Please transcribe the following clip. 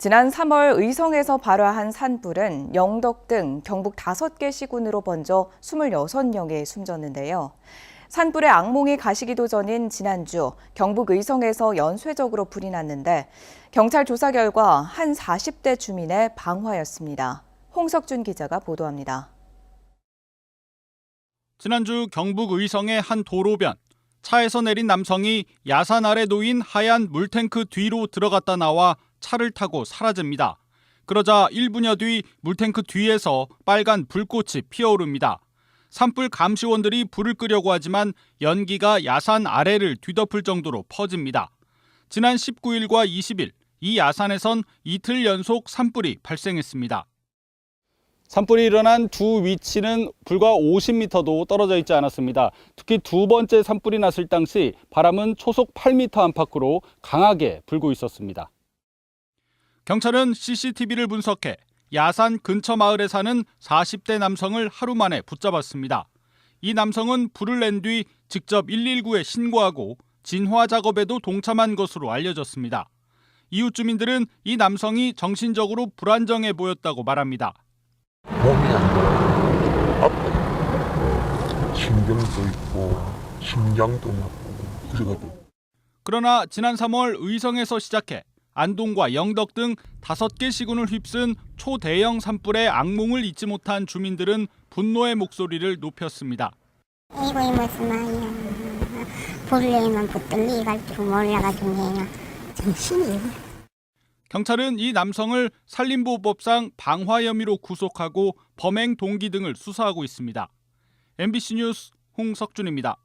지난 3월 의성에서 발화한 산불은 영덕 등 경북 5개 시군으로 번져 26명이 숨졌는데요. 산불의 악몽이 가시기도 전인 지난주 경북 의성에서 연쇄적으로 불이 났는데 경찰 조사 결과 한 40대 주민의 방화였습니다. 홍석준 기자가 보도합니다. 지난주 경북 의성의 한 도로변 차에서 내린 남성이 야산 아래 놓인 하얀 물탱크 뒤로 들어갔다 나와 차를 타고 사라집니다. 그러자 1분여 뒤 물탱크 뒤에서 빨간 불꽃이 피어오릅니다. 산불 감시원들이 불을 끄려고 하지만 연기가 야산 아래를 뒤덮을 정도로 퍼집니다. 지난 19일과 20일 이 야산에선 이틀 연속 산불이 발생했습니다. 산불이 일어난 두 위치는 불과 50m도 떨어져 있지 않았습니다. 특히 두 번째 산불이 났을 당시 바람은 초속 8m 안팎으로 강하게 불고 있었습니다. 경찰은 CCTV를 분석해 야산 근처 마을에 사는 40대 남성을 하루 만에 붙잡았습니다. 이 남성은 불을 낸 뒤 직접 119에 신고하고 진화 작업에도 동참한 것으로 알려졌습니다. 이웃 주민들은 이 남성이 정신적으로 불안정해 보였다고 말합니다. 몸이 안 좋아. 아파요. 신경도 있고, 심장도 맞고, 그래가지고. 그러나 지난 3월 의성에서 시작해 안동과 영덕 등 다섯 개 시군을 휩쓴 초대형 산불의 악몽을 잊지 못한 주민들은 분노의 목소리를 높였습니다. 이거 이 무슨 말이야. 갈 몰라가지고 정신이 경찰은 이 남성을 산림보호법상 방화 혐의로 구속하고 범행 동기 등을 수사하고 있습니다. MBC 뉴스 홍석준입니다.